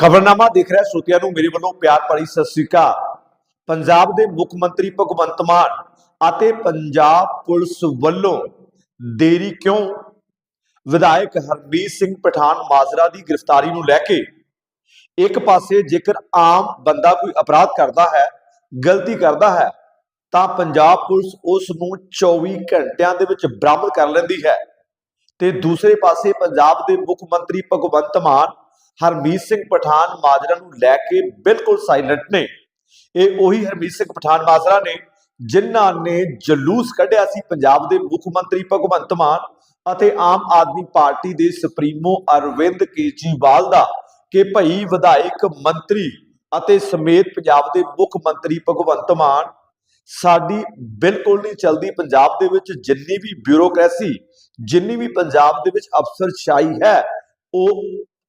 ਖਬਰਨਾਮਾ ਦੇਖ ਰਿਹਾ ਸਰੋਤਿਆਂ ਨੂੰ ਮੇਰੇ ਵੱਲੋਂ ਪਿਆਰ ਭਰੀ ਸਤਿ ਸ੍ਰੀ ਅਕਾਲ। ਪੰਜਾਬ ਦੇ ਮੁੱਖ ਮੰਤਰੀ ਭਗਵੰਤ ਮਾਨ ਅਤੇ ਪੰਜਾਬ ਪੁਲਿਸ ਵੱਲੋਂ ਦੇਰੀ ਕਿਉਂ? ਵਿਧਾਇਕ ਹਰਮੀਤ ਸਿੰਘ ਪਠਾਨ ਮਾਜਰਾ ਦੀ ਗ੍ਰਿਫਤਾਰੀ ਨੂੰ ਲੈ ਕੇ ਇੱਕ ਪਾਸੇ ਜੇਕਰ ਆਮ ਬੰਦਾ ਕੋਈ ਅਪਰਾਧ ਕਰਦਾ ਹੈ, ਗਲਤੀ ਕਰਦਾ ਹੈ, ਤਾਂ ਪੰਜਾਬ ਪੁਲਿਸ ਉਸ ਨੂੰ 24 ਘੰਟਿਆਂ ਦੇ ਵਿੱਚ ਬਰਾਮਦ ਕਰ ਲੈਂਦੀ ਹੈ। ਤੇ ਦੂਸਰੇ ਪਾਸੇ ਪੰਜਾਬ ਦੇ ਮੁੱਖ ਮੰਤਰੀ ਭਗਵੰਤ ਮਾਨ ਹਰਮੀਤ ਸਿੰਘ ਪਠਾਨ ਮਾਜਰਾ ਨੂੰ ਲੈ ਕੇ ਬਿਲਕੁਲ ਸਾਇਲੈਂਟ ਨੇ। ਇਹ ਉਹੀ ਹਰਮੀਤ ਸਿੰਘ ਪਠਾਨ ਮਾਜਰਾ ਨੇ ਜਿਨ੍ਹਾਂ ਨੇ ਜਲੂਸ ਕੱਢਿਆ ਸੀ ਪੰਜਾਬ ਦੇ ਮੁੱਖ ਮੰਤਰੀ ਭਗਵੰਤ ਮਾਨ ਅਤੇ ਆਮ ਆਦਮੀ ਪਾਰਟੀ ਦੇ ਸੁਪਰੀਮੋ ਅਰਵਿੰਦ ਕੇਜਰੀਵਾਲ ਦਾ ਕਿ ਭਈ ਵਿਧਾਇਕ, ਮੰਤਰੀ ਅਤੇ ਸਮੇਤ ਪੰਜਾਬ ਦੇ ਮੁੱਖ ਮੰਤਰੀ ਭਗਵੰਤ ਮਾਨ। ਸਾਡੀ ਬਿਲਕੁਲ ਨਹੀਂ ਚਲਦੀ ਪੰਜਾਬ ਦੇ ਵਿੱਚ ਜਿੰਨੀ ਵੀ ਬਿਊਰੋਕ੍ਰੇਸੀ ਜਿੰਨੀ ਵੀ ਪੰਜਾਬ ਦੇ ਵਿੱਚ ਅਫਸਰਸ਼ਾਹੀ ਹੈ, ਉਹ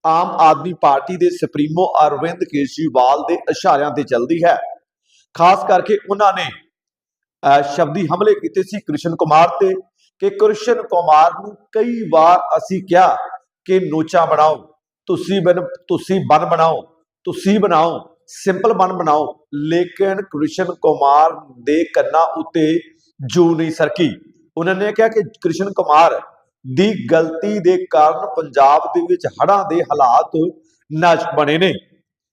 ਆਮ ਆਦਮੀ ਪਾਰਟੀ ਦੇ ਸੁਪਰੀਮੋ ਅਰਵਿੰਦ ਕੇਜਰੀਵਾਲ ਦੇ ਇਸ਼ਾਰਿਆਂ ਤੇ ਚੱਲਦੀ ਹੈ। ਖਾਸ ਕਰਕੇ ਉਹਨਾਂ ਨੇ ਸ਼ਬਦੀ ਹਮਲੇ ਕੀਤੇ ਸੀ ਕ੍ਰਿਸ਼ਨ ਕੁਮਾਰ ਤੇ ਕਿ ਕ੍ਰਿਸ਼ਨ ਕੁਮਾਰ ਨੂੰ ਕਈ ਵਾਰ ਅਸੀਂ ਕਿਹਾ ਕਿ ਨੋਚਾ ਬਣਾਓ, ਤੁਸੀਂ ਬਨ ਤੁਸੀਂ ਬਨ ਬਣਾਓ, ਤੁਸੀਂ ਬਣਾਓ, ਸਿੰਪਲ ਬਨ ਬਣਾਓ, ਲੇਕਿਨ ਕ੍ਰਿਸ਼ਨ ਕੁਮਾਰ ਦੇ ਕੰਨਾਂ ਉੱਤੇ ਜੂ ਨਹੀਂ ਸਰਕੀ। ਉਹਨਾਂ ਨੇ ਕਿਹਾ ਕਿ ਕ੍ਰਿਸ਼ਨ ਕੁਮਾਰ ਦੀ ਗਲਤੀ ਦੇ ਕਾਰਨ ਪੰਜਾਬ ਦੇ ਵਿੱਚ ਹੜ੍ਹਾਂ ਦੇ ਹਾਲਾਤ ਨਾਜ਼ੁਕ ਬਣੇ ਨੇ।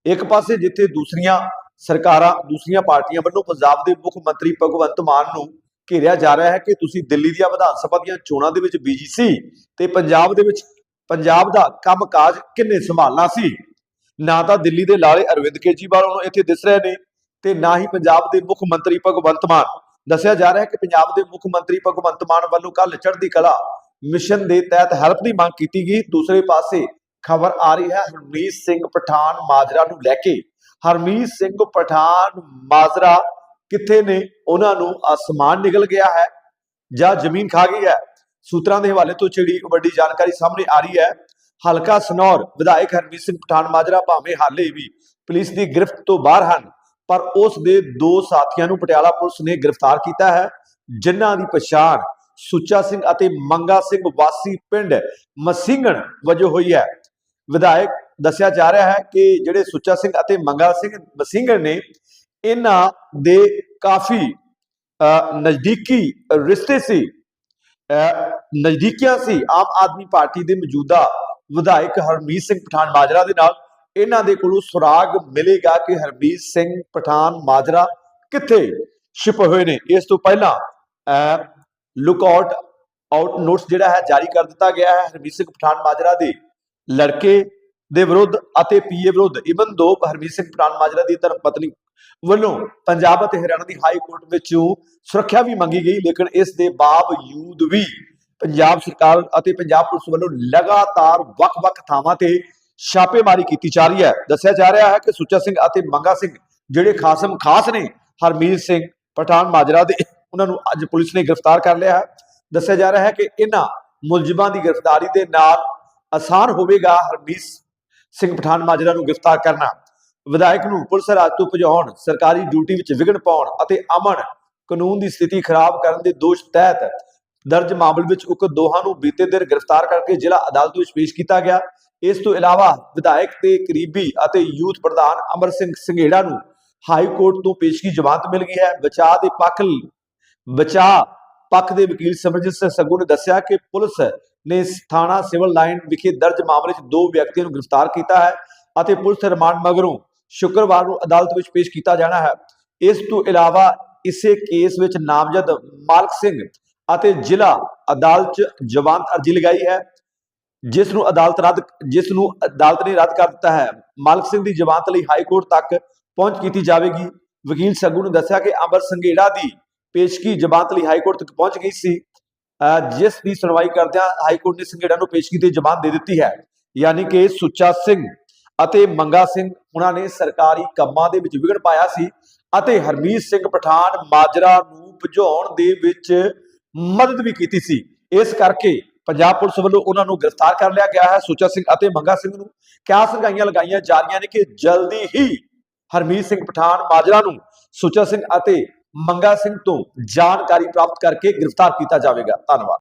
ਇੱਕ ਪਾਸੇ ਜਿੱਥੇ ਦੂਸਰੀਆਂ ਸਰਕਾਰਾਂ, ਦੂਸਰੀਆਂ ਪਾਰਟੀਆਂ ਵੱਲੋਂ ਪੰਜਾਬ ਦੇ ਮੁੱਖ ਮੰਤਰੀ ਭਗਵੰਤ ਮਾਨ ਨੂੰ ਘੇਰਿਆ ਜਾ ਰਿਹਾ ਹੈ ਕਿ ਤੁਸੀਂ ਦਿੱਲੀ ਦੀਆਂ ਵਿਧਾਨ ਸਭਾ ਦੀਆਂ ਚੋਣਾਂ ਦੇ ਵਿੱਚ ਬੀਜੀ ਸੀ ਤੇ ਪੰਜਾਬ ਦੇ ਵਿੱਚ, ਪੰਜਾਬ ਦਾ ਕੰਮਕਾਜ ਕਿੰਨੇ ਸੰਭਾਲਣਾ ਸੀ? ਨਾ ਤਾਂ ਦਿੱਲੀ ਦੇ ਲਾਲੇ ਅਰਵਿੰਦ ਕੇਜਰੀਵਾਲ ਨੂੰ ਇੱਥੇ ਦਿਸ ਰਹੇ ਨੇ ਤੇ ਨਾ ਹੀ ਪੰਜਾਬ ਦੇ ਮੁੱਖ ਮੰਤਰੀ ਭਗਵੰਤ ਮਾਨ। ਦੱਸਿਆ ਜਾ ਰਿਹਾ ਹੈ ਕਿ ਪੰਜਾਬ ਦੇ ਮੁੱਖ ਮੰਤਰੀ ਭਗਵੰਤ ਮਾਨ ਵੱਲੋਂ ਕੱਲ ਚੜ੍ਹਦੀ ਕਲਾ ਮਿਸ਼ਨ ਦੇ ਤਹਿਤ ਹੈਲਪ ਦੀ ਮੰਗ ਕੀਤੀ ਗਈ। ਦੂਸਰੇ ਪਾਸੇ ਖਬਰ ਆ ਰਹੀ ਹੈ, ਹਰਮੀਤ ਸਿੰਘ ਪਠਾਨ ਮਾਜਰਾ ਨੂੰ ਲੈ ਕੇ। ਹਰਮੀਤ ਸਿੰਘ ਪਠਾਨ ਮਾਜਰਾ ਕਿੱਥੇ ਨੇ? ਉਹਨਾਂ ਨੂੰ ਅਸਮਾਨ ਨਿਕਲ ਗਿਆ ਹੈ ਜਾਂ ਜ਼ਮੀਨ ਖਾ ਗਈ ਹੈ? ਸੂਤਰਾਂ ਦੇ ਹਵਾਲੇ ਤੋਂ ਜਿਹੜੀ ਵੱਡੀ ਜਾਣਕਾਰੀ ਸਾਹਮਣੇ ਆ ਰਹੀ ਹੈ। ਹਲਕਾ ਸਨੌਰ ਵਿਧਾਇਕ ਹਰਮੀਤ ਸਿੰਘ ਪਠਾਨ ਮਾਜਰਾ ਭਾਵੇਂ ਹਾਲੇ ਵੀ ਪੁਲਿਸ ਦੀ ਗ੍ਰਿਫਤ ਤੋਂ ਬਾਹਰ ਹਨ, ਪਰ ਉਸ ਦੇ ਦੋ ਸਾਥੀਆਂ ਨੂੰ ਪਟਿਆਲਾ ਪੁਲਿਸ ਨੇ ਗ੍ਰਿਫਤਾਰ ਕੀਤਾ ਹੈ, ਜਿਨ੍ਹਾਂ ਦੀ ਪਛਾਣ ਸੁੱਚਾ ਸਿੰਘ ਅਤੇ ਮੰਗਾ ਸਿੰਘ ਵਾਸੀ ਪਿੰਡ ਮਸਿੰਗਣ ਵਜੋਂ ਹੋਈ ਹੈ। ਵਿਧਾਇਕ ਦੱਸਿਆ ਜਾ ਰਿਹਾ ਹੈ ਕਿ ਜਿਹੜੇ ਸੁੱਚਾ ਸਿੰਘ ਅਤੇ ਮੰਗਾ ਸਿੰਘ ਮਸਿੰਗਣ ਨੇ ਇਹਨਾਂ ਦੇ ਕਾਫੀ ਨਜ਼ਦੀਕੀ ਰਿਸ਼ਤੇ ਸੀ। ਅ, ਨਜ਼ਦੀਕੀਆਂ ਸੀ। ਆਮ ਆਦਮੀ ਪਾਰਟੀ ਦੇ ਮੌਜੂਦਾ ਵਿਧਾਇਕ ਹਰਮੀਤ ਸਿੰਘ ਪਠਾਨ ਮਾਜਰਾ ਦੇ ਨਾਲ ਇਹਨਾਂ ਦੇ ਕੋਲੋਂ ਸੁਰਾਗ ਮਿਲੇਗਾ ਕਿ ਹਰਮੀਤ ਸਿੰਘ ਪਠਾਨ ਮਾਜਰਾ ਕਿੱਥੇ ਛਿਪੇ ਹੋਏ ਨੇ। ਇਸ ਤੋਂ ਪਹਿਲਾਂ ਲੁੱਕ ਆਊਟ ਆਊਟ ਨੋਟਸ ਜਿਹੜਾ ਹੈ ਜਾਰੀ ਕਰ ਦਿੱਤਾ ਗਿਆ ਹੈ ਹਰਮੀਤ ਸਿੰਘ ਪਠਾਨ ਮਾਜਰਾ ਦੇ। ਲੜਕੇ ਦੇ ਵਿਰੁੱਧ ਅਤੇ ਪੀਏ ਵਿਰੁੱਧ ਇਵਨ ਦੋ ਹਰਮੀਤ ਸਿੰਘ ਪਠਾਨ ਮਾਜਰਾ ਦੀ ਧਰਮ ਪਤਨੀ ਵੱਲੋਂ ਪੰਜਾਬ ਅਤੇ ਹਰਿਆਣਾ ਦੀ ਹਾਈ ਕੋਰਟ ਵਿੱਚੋਂ ਸੁਰੱਖਿਆ ਵੀ ਮੰਗੀ ਗਈ, ਲੇਕਿਨ ਇਸ ਦੇ ਬਾਵਜੂਦ ਵੀ ਪੰਜਾਬ ਸਰਕਾਰ ਅਤੇ ਪੰਜਾਬ ਪੁਲਿਸ ਵੱਲੋਂ ਲਗਾਤਾਰ ਵੱਖ-ਵੱਖ ਥਾਵਾਂ ਤੇ ਛਾਪੇਮਾਰੀ ਕੀਤੀ ਜਾ ਰਹੀ ਹੈ। ਦੱਸਿਆ ਜਾ ਰਿਹਾ ਹੈ ਕਿ ਸੁੱਚਾ ਸਿੰਘ ਅਤੇ ਮੰਗਾ ਸਿੰਘ ਜਿਹੜੇ ਖਾਸਮ ਖਾਸ ਨੇ, ਹਰਮੀਤ ਸਿੰਘ ਪਠਾਨ ਮਾਜਰਾ ਦੇ ਉਹਨਾਂ ਨੂੰ ਅੱਜ ਪੁਲਿਸ ਨੇ ਗ੍ਰਿਫਤਾਰ ਕਰ ਲਿਆ ਹੈ। ਦੱਸਿਆ ਜਾ ਰਿਹਾ ਹੈ ਕਿ ਇਹਨਾਂ ਮੁਲਜ਼ਮਾਂ ਦੀ ਗ੍ਰਿਫਤਾਰੀ ਦੇ ਨਾਲ ਆਸਾਨ ਹੋਵੇਗਾ ਹਰਮੀਤ ਸਿੰਘ ਪਠਾਨ ਮਾਜਰਾ ਨੂੰ ਗ੍ਰਿਫਤਾਰ ਕਰਨਾ। ਵਿਧਾਇਕ ਨੂੰ ਪੁਲਿਸ ਰਾਜ ਤੋਂ ਭਜਾਉਣ, ਸਰਕਾਰੀ ਡਿਊਟੀ ਵਿੱਚ ਵਿਘਨ ਪਾਉਣ ਅਤੇ ਅਮਨ ਕਾਨੂੰਨ ਦੀ ਸਥਿਤੀ ਖਰਾਬ ਕਰਨ ਦੇ ਦੋਸ਼ ਤਹਿਤ ਦਰਜ ਮਾਮਲੇ ਵਿੱਚ ਉਕਤ ਦੋਹਾਂ ਨੂੰ ਬੀਤੇ ਦਿਨ ਗ੍ਰਿਫਤਾਰ ਕਰਕੇ ਜ਼ਿਲ੍ਹਾ ਅਦਾਲਤ ਵਿੱਚ ਪੇਸ਼ ਕੀਤਾ ਗਿਆ। ਇਸ ਤੋਂ ਇਲਾਵਾ ਵਿਧਾਇਕ ਤੇ ਕਰੀਬੀ ਅਤੇ ਯੂਥ ਪ੍ਰਧਾਨ ਅਮਰ ਸਿੰਘ ਸੰਘੇੜਾ ਨੂੰ ਹਾਈ ਕੋਰਟ ਤੋਂ ਪੇਸ਼ਗੀ ਜ਼ਮਾਨਤ ਮਿਲ ਗਈ ਹੈ। ਬਚਾਅ ਦੇ ਪੱਖ ਬਚਾ। ਪੱਖ ਦੇ ਵਕੀਲ ਸਿਮਰਜੀਤ ਸਿੰਘ ਸੱਗੂ ਨੇ ਦੱਸਿਆ ਕਿ ਪੁਲਿਸ ਨੇ ਥਾਣਾ ਸਿਵਲ ਲਾਈਨ ਵਿਖੇ ਦਰਜ ਮਾਮਲੇ 'ਚ ਦੋ ਵਿਅਕਤੀਆਂ ਨੂੰ ਗ੍ਰਿਫਤਾਰ ਕੀਤਾ ਹੈ ਅਤੇ ਪੁਲਿਸ ਰਿਮਾਂਡ ਮਗਰੋਂ ਸ਼ੁੱਕਰਵਾਰ ਨੂੰ ਅਦਾਲਤ ਵਿੱਚ ਪੇਸ਼ ਕੀਤਾ ਜਾਣਾ ਹੈ। ਇਸ ਤੋਂ ਇਲਾਵਾ ਇਸੇ ਕੇਸ ਵਿੱਚ ਨਾਮਜ਼ਦ ਮਾਲਕ ਸਿੰਘ ਅਤੇ ਜ਼ਿਲ੍ਹਾ ਅਦਾਲਤ 'ਚ ਜ਼ਮਾਨਤ ਅਰਜ਼ੀ ਲਗਾਈ ਹੈ, ਜਿਸ ਨੂੰ ਅਦਾਲਤ ਰੱਦ, ਜਿਸ ਨੂੰ ਅਦਾਲਤ ਨੇ ਰੱਦ ਕਰ ਦਿੱਤਾ ਹੈ। ਮਾਲਕ ਸਿੰਘ ਦੀ ਜ਼ਮਾਨਤ ਲਈ ਹਾਈ ਕੋਰਟ ਤੱਕ ਪਹੁੰਚ ਕੀਤੀ ਜਾਵੇਗੀ। ਵਕੀਲ ਸੰਗੂ ਨੇ ਦੱਸਿਆ ਕਿ ਅੰਬਰ ਸੰਘੇੜਾ ਦੀ ਪੇਸ਼ਗੀ ਜ਼ਮਾਨਤ ਲਈ ਹਾਈ ਕੋਰਟ ਤੱਕ ਪਹੁੰਚ ਗਈ ਸੀ। ਅਹ ਜਿਸ ਦੀ ਸੁਣਵਾਈ ਕਰਦਿਆਂ ਹਾਈ ਕੋਰਟ ਨੇ ਸੰਘੇੜਾ ਨੂੰ ਪੇਸ਼ਗੀ ਤੇ ਜ਼ਮਾਨਤ ਦੇ ਦਿੱਤੀ ਹੈ। ਯਾਨੀ ਕਿ ਸੁੱਚਾ ਸਿੰਘ ਅਤੇ ਮੰਗਾ ਸਿੰਘ, ਉਹਨਾਂ ਨੇ ਸਰਕਾਰੀ ਕੰਮਾਂ ਦੇ ਵਿੱਚ ਵਿਗੜ ਪਾਇਆ ਸੀ ਅਤੇ ਹਰਮੀਤ ਸਿੰਘ ਪਠਾਨ ਮਾਜਰਾ ਨੂੰ ਭਜਾਉਣ ਦੇ ਵਿੱਚ ਮਦਦ ਵੀ ਕੀਤੀ ਸੀ। ਇਸ ਕਰਕੇ ਪੰਜਾਬ ਪੁਲਿਸ ਵੱਲੋਂ ਉਹਨਾਂ ਨੂੰ ਗ੍ਰਿਫਤਾਰ ਕਰ ਲਿਆ ਗਿਆ ਹੈ। ਸੁੱਚਾ ਸਿੰਘ ਅਤੇ ਮੰਗਾ ਸਿੰਘ ਨੂੰ ਕਿਆ ਸੰਗਾਈਆਂ ਲਗਾਈਆਂ ਜਾ ਰਹੀਆਂ ਨੇ ਕਿ ਜਲਦੀ ਹੀ ਹਰਮੀਤ ਸਿੰਘ ਪਠਾਨ ਮਾਜਰਾ ਨੂੰ ਸੁੱਚਾ ਸਿੰਘ ਅਤੇ ਮੰਗਾ ਸਿੰਘ ਤੋਂ ਜਾਣਕਾਰੀ ਪ੍ਰਾਪਤ ਕਰਕੇ ਗ੍ਰਿਫਤਾਰ ਕੀਤਾ ਜਾਵੇਗਾ। ਧੰਨਵਾਦ।